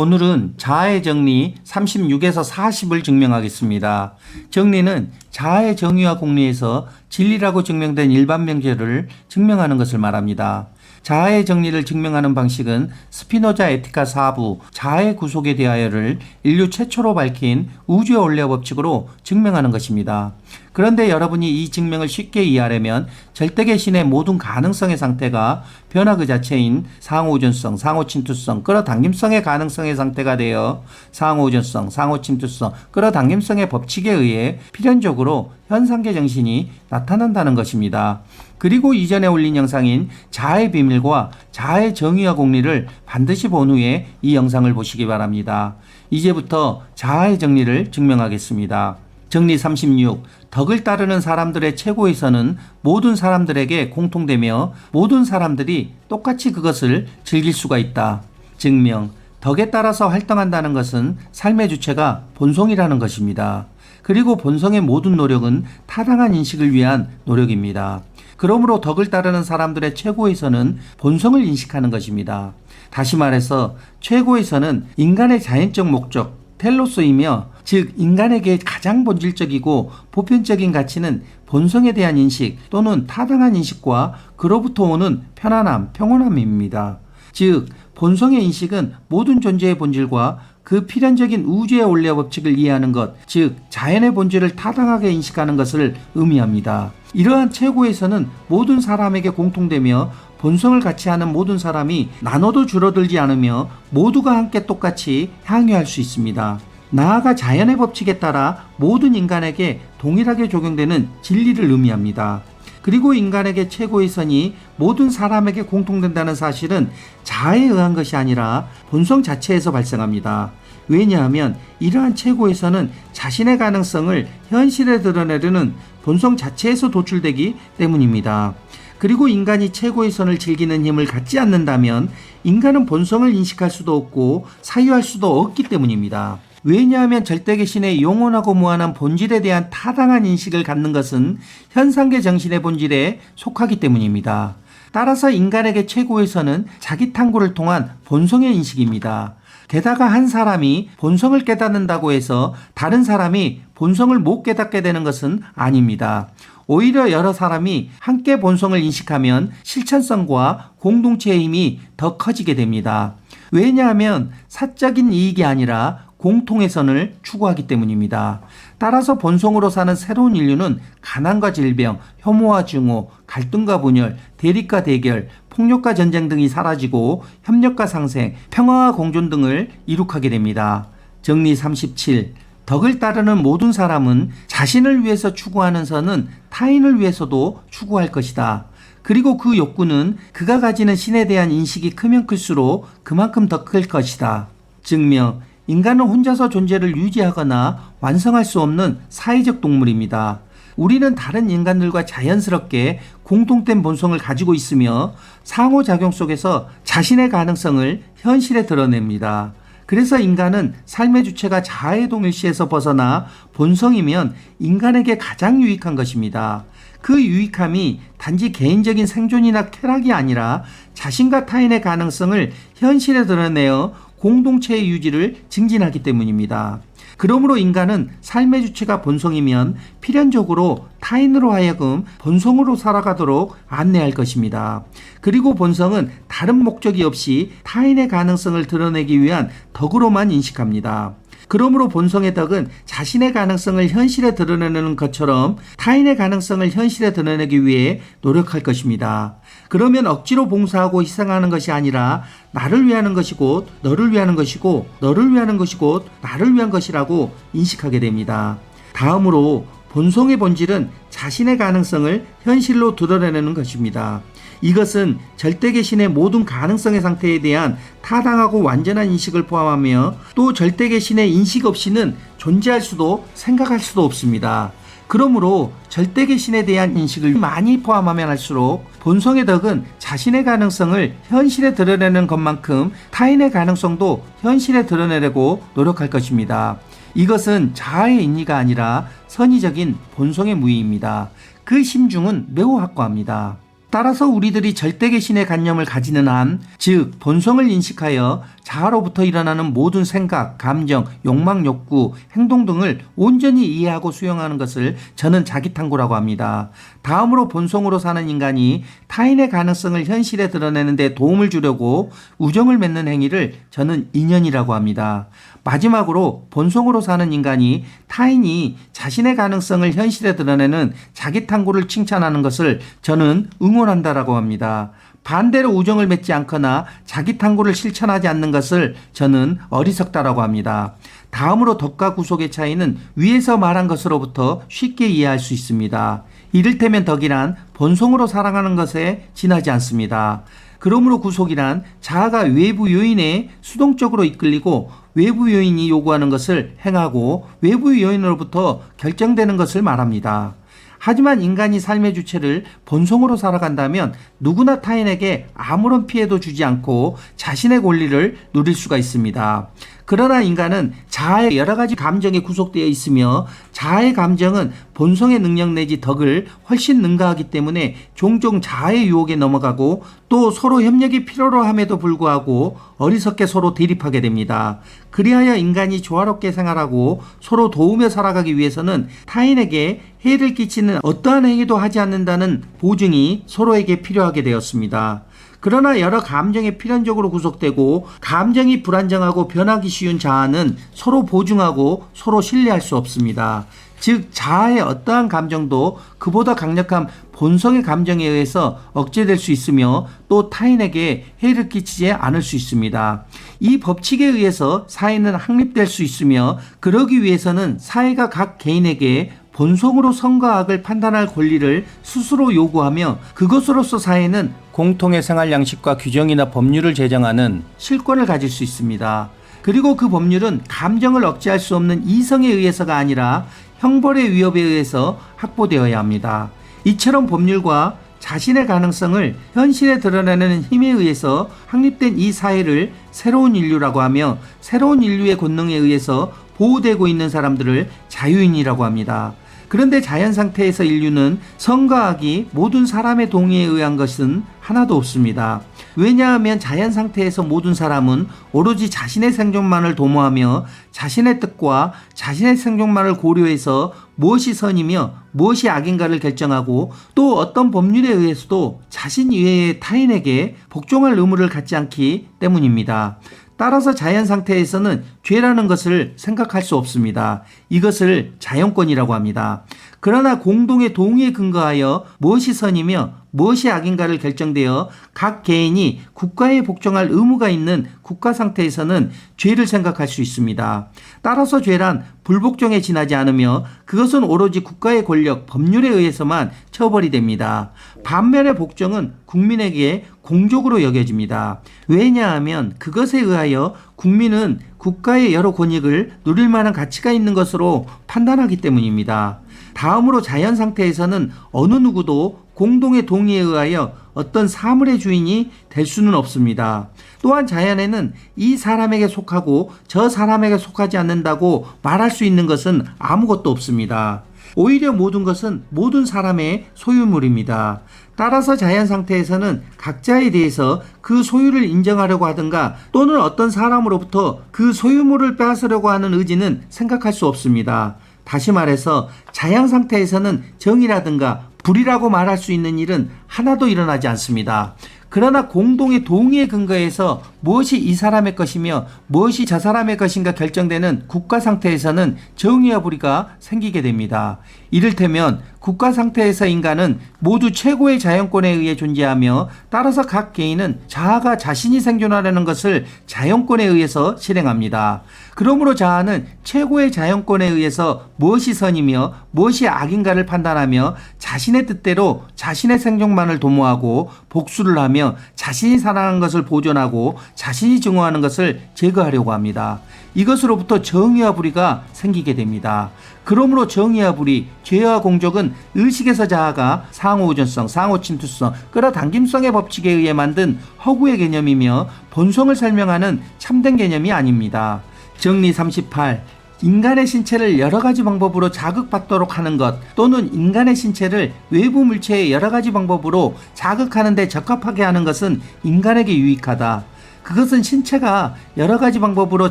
오늘은 자아의 정리 36에서 40을 증명하겠습니다. 정리는 자아의 정의와 공리에서 진리라고 증명된 일반 명제를 증명하는 것을 말합니다. 자아의 정리를 증명하는 방식은 스피노자 에티카 4부 자아의 구속에 대하여를 인류 최초로 밝힌 우주의 원래 법칙으로 증명하는 것입니다. 그런데 여러분이 이 증명을 쉽게 이해하려면 절대계신의 모든 가능성의 상태가 변화 그 자체인 상호우전성, 상호침투성, 끌어당김성의 가능성의 상태가 되어 상호우전성, 상호침투성, 끌어당김성의 법칙에 의해 필연적으로 현상계 정신이 나타난다는 것입니다. 그리고 이전에 올린 영상인 자아의 비밀과 자아의 정의와 공리를 반드시 본 후에 이 영상을 보시기 바랍니다. 이제부터 자아의 정리를 증명하겠습니다. 정리 36. 덕을 따르는 사람들의 최고에서는 모든 사람들에게 공통되며 모든 사람들이 똑같이 그것을 즐길 수가 있다. 증명. 덕에 따라서 활동한다는 것은 삶의 주체가 본성이라는 것입니다. 그리고 본성의 모든 노력은 타당한 인식을 위한 노력입니다. 그러므로 덕을 따르는 사람들의 최고에서는 본성을 인식하는 것입니다. 다시 말해서 최고에서는 인간의 자연적 목적, 텔로스이며 즉 인간에게 가장 본질적이고 보편적인 가치는 본성에 대한 인식 또는 타당한 인식과 그로부터 오는 편안함, 평온함입니다. 즉 본성의 인식은 모든 존재의 본질과 그 필연적인 우주의 원리 법칙을 이해하는 것, 즉 자연의 본질을 타당하게 인식하는 것을 의미합니다. 이러한 최고에서는 모든 사람에게 공통되며 본성을 같이 하는 모든 사람이 나눠도 줄어들지 않으며 모두가 함께 똑같이 향유할 수 있습니다. 나아가 자연의 법칙에 따라 모든 인간에게 동일하게 적용되는 진리를 의미합니다. 그리고 인간에게 최고의 선이 모든 사람에게 공통된다는 사실은 자아에 의한 것이 아니라 본성 자체에서 발생합니다. 왜냐하면 이러한 최고의 선은 자신의 가능성을 현실에 드러내려는 본성 자체에서 도출되기 때문입니다. 그리고 인간이 최고의 선을 즐기는 힘을 갖지 않는다면 인간은 본성을 인식할 수도 없고 사유할 수도 없기 때문입니다. 왜냐하면 절대계신의 영원하고 무한한 본질에 대한 타당한 인식을 갖는 것은 현상계 정신의 본질에 속하기 때문입니다. 따라서 인간에게 최고에서는 자기 탐구를 통한 본성의 인식입니다. 게다가 한 사람이 본성을 깨닫는다고 해서 다른 사람이 본성을 못 깨닫게 되는 것은 아닙니다. 오히려 여러 사람이 함께 본성을 인식하면 실천성과 공동체의 힘이 더 커지게 됩니다. 왜냐하면 사적인 이익이 아니라 공통의 선을 추구하기 때문입니다. 따라서 본성으로 사는 새로운 인류는 가난과 질병, 혐오와 증오, 갈등과 분열, 대립과 대결, 폭력과 전쟁 등이 사라지고 협력과 상생, 평화와 공존 등을 이룩하게 됩니다. 정리 37. 덕을 따르는 모든 사람은 자신을 위해서 추구하는 선은 타인을 위해서도 추구할 것이다. 그리고 그 욕구는 그가 가지는 신에 대한 인식이 크면 클수록 그만큼 더 클 것이다. 증명. 인간은 혼자서 존재를 유지하거나 완성할 수 없는 사회적 동물입니다. 우리는 다른 인간들과 자연스럽게 공통된 본성을 가지고 있으며 상호작용 속에서 자신의 가능성을 현실에 드러냅니다. 그래서 인간은 삶의 주체가 자아의 동일시에서 벗어나 본성이면 인간에게 가장 유익한 것입니다. 그 유익함이 단지 개인적인 생존이나 쾌락이 아니라 자신과 타인의 가능성을 현실에 드러내어 공동체의 유지를 증진하기 때문입니다. 그러므로 인간은 삶의 주체가 본성이면 필연적으로 타인으로 하여금 본성으로 살아가도록 안내할 것입니다. 그리고 본성은 다른 목적이 없이 타인의 가능성을 드러내기 위한 덕으로만 인식합니다. 그러므로 본성의 덕은 자신의 가능성을 현실에 드러내는 것처럼 타인의 가능성을 현실에 드러내기 위해 노력할 것입니다. 그러면 억지로 봉사하고 희생하는 것이 아니라 나를 위하는 것이 곧 너를 위하는 것이고 너를 위하는 것이 곧 나를 위한 것이라고 인식하게 됩니다. 다음으로 본성의 본질은 자신의 가능성을 현실로 드러내는 것입니다. 이것은 절대계신의 모든 가능성의 상태에 대한 타당하고 완전한 인식을 포함하며 또 절대계신의 인식 없이는 존재할 수도 생각할 수도 없습니다. 그러므로 절대계 신에 대한 인식을 많이 포함하면 할수록 본성의 덕은 자신의 가능성을 현실에 드러내는 것만큼 타인의 가능성도 현실에 드러내려고 노력할 것입니다. 이것은 자아의 인리가 아니라 선의적인 본성의 무의입니다. 그 심중은 매우 확고합니다. 따라서 우리들이 절대계신의 관념을 가지는 한, 즉 본성을 인식하여 자아로부터 일어나는 모든 생각, 감정, 욕망, 욕구, 행동 등을 온전히 이해하고 수용하는 것을 저는 자기탐구라고 합니다. 다음으로 본성으로 사는 인간이 타인의 가능성을 현실에 드러내는 데 도움을 주려고 우정을 맺는 행위를 저는 인연이라고 합니다. 마지막으로 본성으로 사는 인간이 타인이 자신의 가능성을 현실에 드러내는 자기 탐구를 칭찬하는 것을 저는 응원한다라고 합니다. 반대로 우정을 맺지 않거나 자기 탐구를 실천하지 않는 것을 저는 어리석다라고 합니다. 다음으로 덕과 구속의 차이는 위에서 말한 것으로부터 쉽게 이해할 수 있습니다. 이를테면 덕이란 본성으로 살아가는 것에 지나지 않습니다. 그러므로 구속이란 자아가 외부 요인에 수동적으로 이끌리고 외부 요인이 요구하는 것을 행하고 외부 요인으로부터 결정되는 것을 말합니다. 하지만 인간이 삶의 주체를 본성으로 살아간다면 누구나 타인에게 아무런 피해도 주지 않고 자신의 권리를 누릴 수가 있습니다. 그러나 인간은 자아의 여러 가지 감정에 구속되어 있으며 자아의 감정은 본성의 능력 내지 덕을 훨씬 능가하기 때문에 종종 자아의 유혹에 넘어가고 또 서로 협력이 필요로 함에도 불구하고 어리석게 서로 대립하게 됩니다. 그리하여 인간이 조화롭게 생활하고 서로 도우며 살아가기 위해서는 타인에게 해를 끼치는 어떠한 행위도 하지 않는다는 보증이 서로에게 필요하게 되었습니다. 그러나 여러 감정에 필연적으로 구속되고 감정이 불안정하고 변하기 쉬운 자아는 서로 보증하고 서로 신뢰할 수 없습니다. 즉 자아의 어떠한 감정도 그보다 강력한 본성의 감정에 의해서 억제될 수 있으며 또 타인에게 해를 끼치지 않을 수 있습니다. 이 법칙에 의해서 사회는 확립될 수 있으며 그러기 위해서는 사회가 각 개인에게 본성으로 선과 악을 판단할 권리를 스스로 요구하며 그것으로서 사회는 공통의 생활 양식과 규정이나 법률을 제정하는 실권을 가질 수 있습니다. 그리고 그 법률은 감정을 억제할 수 없는 이성에 의해서가 아니라 형벌의 위협에 의해서 확보되어야 합니다. 이처럼 법률과 자신의 가능성을 현실에 드러내는 힘에 의해서 확립된 이 사회를 새로운 인류라고 하며 새로운 인류의 권능에 의해서 보호되고 있는 사람들을 자유인이라고 합니다. 그런데 자연 상태에서 인류는 성과 악이 모든 사람의 동의에 의한 것은 하나도 없습니다. 왜냐하면 자연 상태에서 모든 사람은 오로지 자신의 생존만을 도모하며 자신의 뜻과 자신의 생존만을 고려해서 무엇이 선이며 무엇이 악인가를 결정하고 또 어떤 법률에 의해서도 자신 이외의 타인에게 복종할 의무를 갖지 않기 때문입니다. 따라서 자연 상태에서는 죄라는 것을 생각할 수 없습니다. 이것을 자연권이라고 합니다. 그러나 공동의 동의에 근거하여 무엇이 선이며 무엇이 악인가를 결정되어 각 개인이 국가에 복종할 의무가 있는 국가 상태에서는 죄를 생각할 수 있습니다. 따라서 죄란 불복종에 지나지 않으며 그것은 오로지 국가의 권력, 법률에 의해서만 처벌이 됩니다. 반면에 복종은 국민에게 공적으로 여겨집니다. 왜냐하면 그것에 의하여 국민은 국가의 여러 권익을 누릴 만한 가치가 있는 것으로 판단하기 때문입니다. 다음으로 자연 상태에서는 어느 누구도 공동의 동의에 의하여 어떤 사물의 주인이 될 수는 없습니다. 또한 자연에는 이 사람에게 속하고 저 사람에게 속하지 않는다고 말할 수 있는 것은 아무것도 없습니다. 오히려 모든 것은 모든 사람의 소유물입니다. 따라서 자연 상태에서는 각자에 대해서 그 소유를 인정하려고 하든가 또는 어떤 사람으로부터 그 소유물을 빼앗으려고 하는 의지는 생각할 수 없습니다. 다시 말해서 자연 상태에서는 정이라든가 불이라고 말할 수 있는 일은 하나도 일어나지 않습니다. 그러나 공동의 동의에 근거해서 무엇이 이 사람의 것이며 무엇이 저 사람의 것인가 결정되는 국가 상태에서는 정의와 불의가 생기게 됩니다. 이를테면 국가 상태에서 인간은 모두 최고의 자연권에 의해 존재하며 따라서 각 개인은 자아가 자신이 생존하려는 것을 자연권에 의해서 실행합니다. 그러므로 자아는 최고의 자연권에 의해서 무엇이 선이며 무엇이 악인가를 판단하며 자신의 뜻대로 자신의 생존만을 도모하고 복수를 하며 자신이 살아가는 것을 보존하고 자신이 증오하는 것을 제거하려고 합니다. 이것으로부터 정의와 불의가 생기게 됩니다. 그러므로 정의와 불의, 죄와 공적은 의식에서 자아가 상호우전성, 상호침투성, 끌어당김성의 법칙에 의해 만든 허구의 개념이며 본성을 설명하는 참된 개념이 아닙니다. 정리 38. 인간의 신체를 여러 가지 방법으로 자극받도록 하는 것 또는 인간의 신체를 외부 물체의 여러 가지 방법으로 자극하는 데 적합하게 하는 것은 인간에게 유익하다. 그것은 신체가 여러 가지 방법으로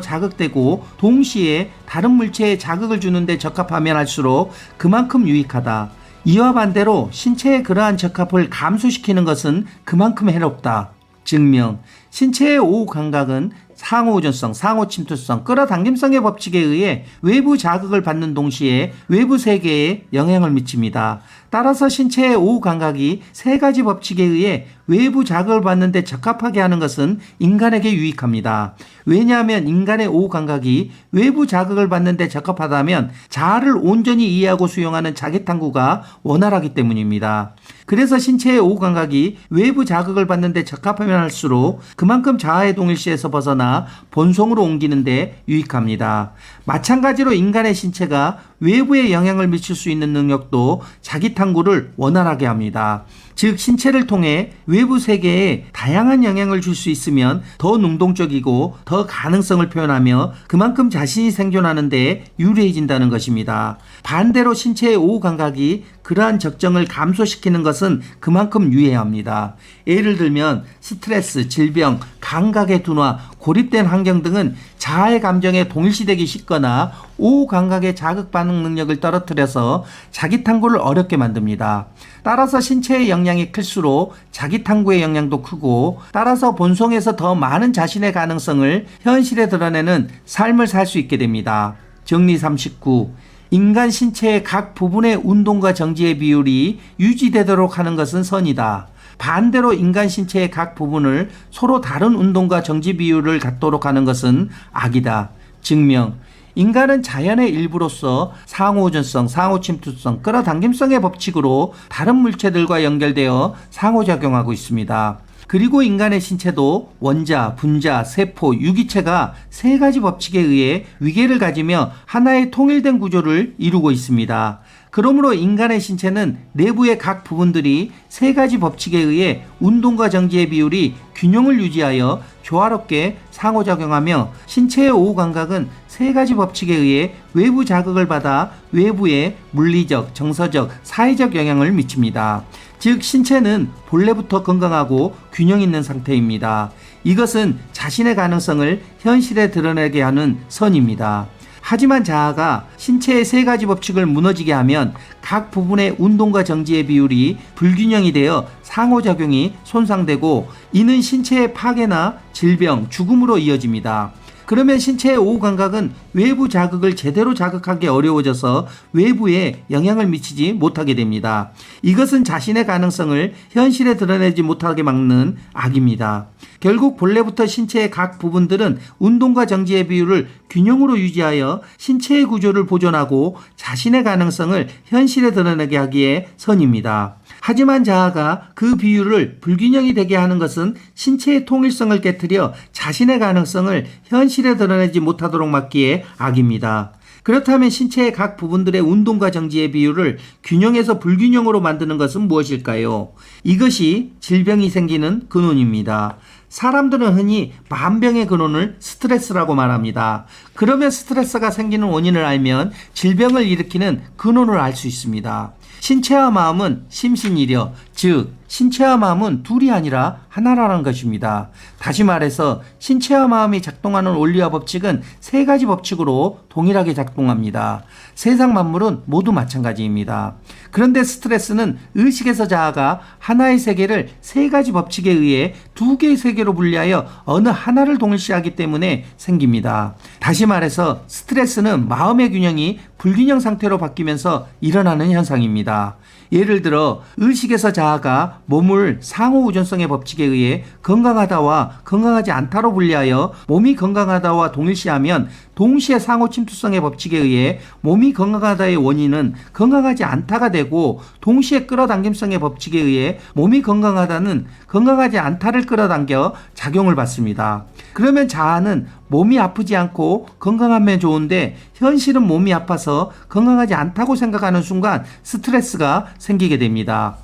자극되고 동시에 다른 물체에 자극을 주는데 적합하면 할수록 그만큼 유익하다. 이와 반대로 신체의 그러한 적합을 감소시키는 것은 그만큼 해롭다. 증명. 신체의 오후 감각은 상호우전성, 상호침투성, 끌어당김성의 법칙에 의해 외부 자극을 받는 동시에 외부 세계에 영향을 미칩니다. 따라서 신체의 오후 감각이 세 가지 법칙에 의해 외부 자극을 받는데 적합하게 하는 것은 인간에게 유익합니다. 왜냐하면 인간의 오후 감각이 외부 자극을 받는데 적합하다면 자아를 온전히 이해하고 수용하는 자기 탐구가 원활하기 때문입니다. 그래서 신체의 오후 감각이 외부 자극을 받는데 적합하면 할수록 그만큼 자아의 동일시에서 벗어나 본성으로 옮기는데 유익합니다. 마찬가지로 인간의 신체가 외부에 영향을 미칠 수 있는 능력도 자기 탐구를 원활하게 합니다. 즉 신체를 통해 외부 세계에 다양한 영향을 줄 수 있으면 더 능동적이고 더 가능성을 표현하며 그만큼 자신이 생존하는 데 유리해진다는 것입니다. 반대로 신체의 오후 감각이 그러한 적정을 감소시키는 것은 그만큼 유해합니다. 예를 들면 스트레스, 질병, 감각의 둔화, 고립된 환경 등은 자아의 감정에 동일시되기 쉽거나 오후 감각의 자극 반응 능력을 떨어뜨려서 자기 탐구를 어렵게 만듭니다. 따라서 신체의 영향이 클수록 자기 탐구의 영향도 크고 따라서 본성에서 더 많은 자신의 가능성을 현실에 드러내는 삶을 살 수 있게 됩니다. 정리 39. 인간 신체의 각 부분의 운동과 정지의 비율이 유지되도록 하는 것은 선이다. 반대로 인간 신체의 각 부분을 서로 다른 운동과 정지 비율을 갖도록 하는 것은 악이다. 증명. 인간은 자연의 일부로서 상호전성, 상호침투성, 끌어당김성의 법칙으로 다른 물체들과 연결되어 상호작용하고 있습니다. 그리고 인간의 신체도 원자, 분자, 세포, 유기체가 세 가지 법칙에 의해 위계를 가지며 하나의 통일된 구조를 이루고 있습니다. 그러므로 인간의 신체는 내부의 각 부분들이 세 가지 법칙에 의해 운동과 정지의 비율이 균형을 유지하여 조화롭게 상호작용하며 신체의 오후 감각은 세 가지 법칙에 의해 외부 자극을 받아 외부에 물리적, 정서적, 사회적 영향을 미칩니다. 즉 신체는 본래부터 건강하고 균형 있는 상태입니다. 이것은 자신의 가능성을 현실에 드러내게 하는 선입니다. 하지만 자아가 신체의 세 가지 법칙을 무너지게 하면 각 부분의 운동과 정지의 비율이 불균형이 되어 상호작용이 손상되고 이는 신체의 파괴나 질병, 죽음으로 이어집니다. 그러면 신체의 오후 감각은 외부 자극을 제대로 자극하기 어려워져서 외부에 영향을 미치지 못하게 됩니다. 이것은 자신의 가능성을 현실에 드러내지 못하게 막는 악입니다. 결국 본래부터 신체의 각 부분들은 운동과 정지의 비율을 균형으로 유지하여 신체의 구조를 보존하고 자신의 가능성을 현실에 드러내게 하기에 선입니다. 하지만 자아가 그 비율을 불균형이 되게 하는 것은 신체의 통일성을 깨뜨려 자신의 가능성을 현실에 드러내지 못하도록 막기에 악입니다. 그렇다면 신체의 각 부분들의 운동과 정지의 비율을 균형에서 불균형으로 만드는 것은 무엇일까요? 이것이 질병이 생기는 근원입니다. 사람들은 흔히 만병의 근원을 스트레스라고 말합니다. 그러면 스트레스가 생기는 원인을 알면 질병을 일으키는 근원을 알 수 있습니다. 신체와 마음은 심신이려 즉 신체와 마음은 둘이 아니라 하나라는 것입니다. 다시 말해서 신체와 마음이 작동하는 원리와 법칙은 세 가지 법칙으로 동일하게 작동합니다. 세상 만물은 모두 마찬가지입니다. 그런데 스트레스는 의식에서 자아가 하나의 세계를 세 가지 법칙에 의해 두 개의 세계로 분리하여 어느 하나를 동일시하기 때문에 생깁니다. 다시 말해서 스트레스는 마음의 균형이 불균형 상태로 바뀌면서 일어나는 현상입니다. 예를 들어 의식에서 자아 가 몸을 상호 우전성의 법칙에 의해 건강하다와 건강하지 않다로 분리하여 몸이 건강하다와 동일시하면 동시에 상호 침투성의 법칙에 의해 몸이 건강하다의 원인은 건강하지 않다가 되고 동시에 끌어당김성의 법칙에 의해 몸이 건강하다는 건강하지 않다를 끌어당겨 작용을 받습니다. 그러면 자아는 몸이 아프지 않고 건강하면 좋은데 현실은 몸이 아파서 건강하지 않다고 생각하는 순간 스트레스가 생기게 됩니다.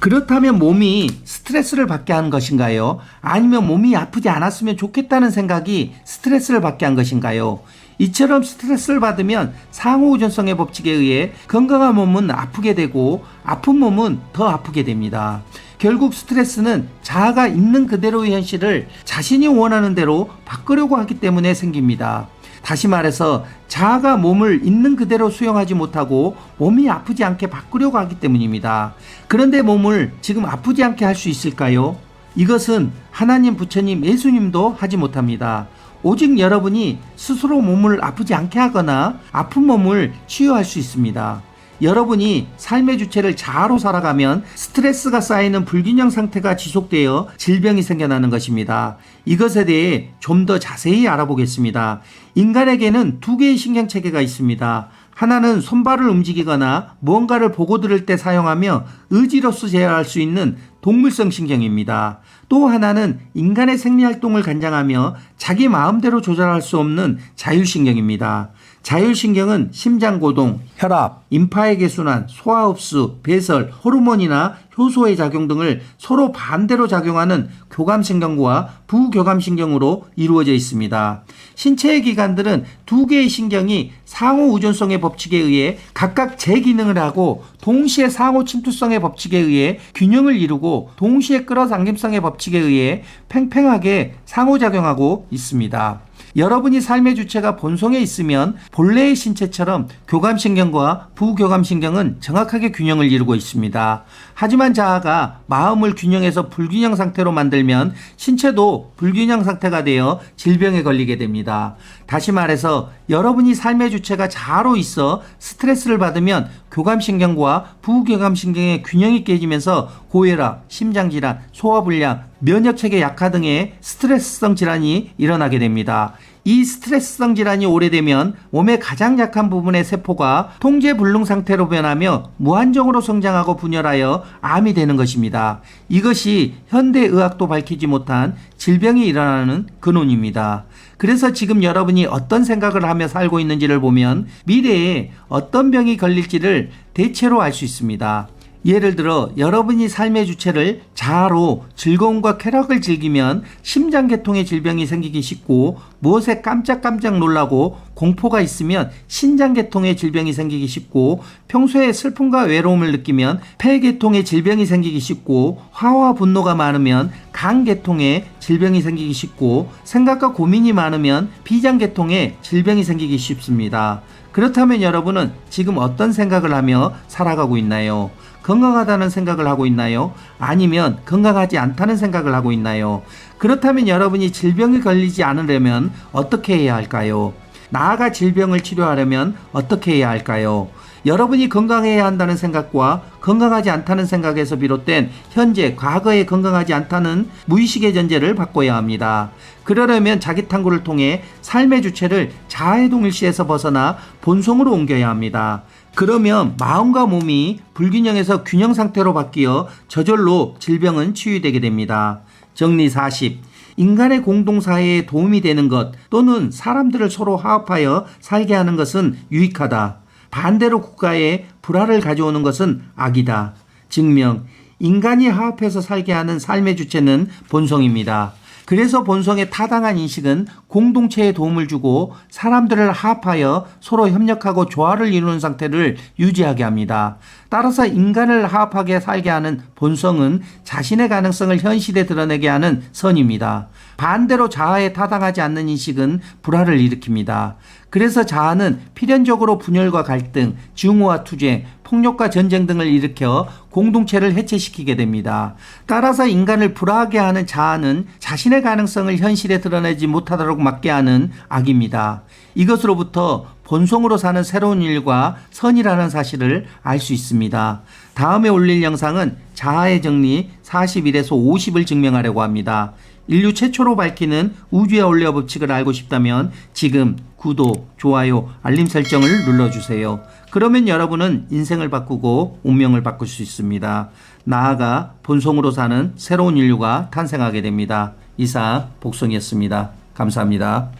그렇다면 몸이 스트레스를 받게 한 것인가요? 아니면 몸이 아프지 않았으면 좋겠다는 생각이 스트레스를 받게 한 것인가요? 이처럼 스트레스를 받으면 상호우전성의 법칙에 의해 건강한 몸은 아프게 되고 아픈 몸은 더 아프게 됩니다. 결국 스트레스는 자아가 있는 그대로의 현실을 자신이 원하는 대로 바꾸려고 하기 때문에 생깁니다. 다시 말해서 자아가 몸을 있는 그대로 수용하지 못하고 몸이 아프지 않게 바꾸려고 하기 때문입니다. 그런데 몸을 지금 아프지 않게 할 수 있을까요? 이것은 하나님, 부처님, 예수님도 하지 못합니다. 오직 여러분이 스스로 몸을 아프지 않게 하거나 아픈 몸을 치유할 수 있습니다. 여러분이 삶의 주체를 자아로 살아가면 스트레스가 쌓이는 불균형 상태가 지속되어 질병이 생겨나는 것입니다. 이것에 대해 좀 더 자세히 알아보겠습니다. 인간에게는 두 개의 신경체계가 있습니다. 하나는 손발을 움직이거나 무언가를 보고 들을 때 사용하며 의지로서 제어할 수 있는 동물성 신경입니다. 또 하나는 인간의 생리활동을 관장하며 자기 마음대로 조절할 수 없는 자율신경입니다. 자율신경은 심장고동, 혈압, 임파의 개순환, 소화흡수, 배설, 호르몬이나 효소의 작용 등을 서로 반대로 작용하는 교감신경과 부교감신경으로 이루어져 있습니다. 신체의 기관들은 두 개의 신경이 상호 의존성의 법칙에 의해 각각 제 기능을 하고 동시에 상호 침투성의 법칙에 의해 균형을 이루고 동시에 끌어당김성의 법칙에 의해 팽팽하게 상호작용하고 있습니다. 여러분이 삶의 주체가 본성에 있으면 본래의 신체처럼 교감신경과 부교감신경은 정확하게 균형을 이루고 있습니다. 하지만 자아가 마음을 균형해서 불균형 상태로 만들면 신체도 불균형 상태가 되어 질병에 걸리게 됩니다. 다시 말해서 여러분이 삶의 주체가 자아로 있어 스트레스를 받으면 교감신경과 부교감신경의 균형이 깨지면서 고혈압, 심장질환, 소화불량, 면역 체계 약화 등의 스트레스성 질환이 일어나게 됩니다. 이 스트레스성 질환이 오래되면 몸의 가장 약한 부분의 세포가 통제 불능 상태로 변하며 무한정으로 성장하고 분열하여 암이 되는 것입니다. 이것이 현대 의학도 밝히지 못한 질병이 일어나는 근원입니다. 그래서 지금 여러분이 어떤 생각을 하며 살고 있는지를 보면 미래에 어떤 병이 걸릴지를 대체로 알 수 있습니다. 예를 들어 여러분이 삶의 주체를 자아로 즐거움과 쾌락을 즐기면 심장계통의 질병이 생기기 쉽고 무엇에 깜짝깜짝 놀라고 공포가 있으면 신장계통의 질병이 생기기 쉽고 평소에 슬픔과 외로움을 느끼면 폐계통의 질병이 생기기 쉽고 화와 분노가 많으면 간계통의 질병이 생기기 쉽고 생각과 고민이 많으면 비장계통의 질병이 생기기 쉽습니다. 그렇다면 여러분은 지금 어떤 생각을 하며 살아가고 있나요? 건강하다는 생각을 하고 있나요? 아니면 건강하지 않다는 생각을 하고 있나요? 그렇다면 여러분이 질병에 걸리지 않으려면 어떻게 해야 할까요? 나아가 질병을 치료하려면 어떻게 해야 할까요? 여러분이 건강해야 한다는 생각과 건강하지 않다는 생각에서 비롯된 현재, 과거에 건강하지 않다는 무의식의 전제를 바꿔야 합니다. 그러려면 자기 탐구를 통해 삶의 주체를 자아의 동일시에서 벗어나 본성으로 옮겨야 합니다. 그러면 마음과 몸이 불균형에서 균형 상태로 바뀌어 저절로 질병은 치유되게 됩니다. 정리 40. 인간의 공동사회에 도움이 되는 것 또는 사람들을 서로 화합하여 살게 하는 것은 유익하다. 반대로 국가에 불화를 가져오는 것은 악이다. 증명. 인간이 화합해서 살게 하는 삶의 주체는 본성입니다. 그래서 본성의 타당한 인식은 공동체에 도움을 주고 사람들을 합하여 서로 협력하고 조화를 이루는 상태를 유지하게 합니다. 따라서 인간을 화합하게 살게 하는 본성은 자신의 가능성을 현실에 드러내게 하는 선입니다. 반대로 자아에 타당하지 않는 인식은 불화를 일으킵니다. 그래서 자아는 필연적으로 분열과 갈등, 증오와 투쟁, 폭력과 전쟁 등을 일으켜 공동체를 해체시키게 됩니다. 따라서 인간을 불화하게 하는 자아는 자신의 가능성을 현실에 드러내지 못하도록 막게 하는 악입니다. 이것으로부터 본성으로 사는 새로운 일과 선이라는 사실을 알 수 있습니다. 다음에 올릴 영상은 자아의 정리 41에서 50을 증명하려고 합니다. 인류 최초로 밝히는 우주의 원리와 법칙을 알고 싶다면 지금 구독, 좋아요, 알림 설정을 눌러주세요. 그러면 여러분은 인생을 바꾸고 운명을 바꿀 수 있습니다. 나아가 본성으로 사는 새로운 인류가 탄생하게 됩니다. 이상 복성이었습니다. 감사합니다.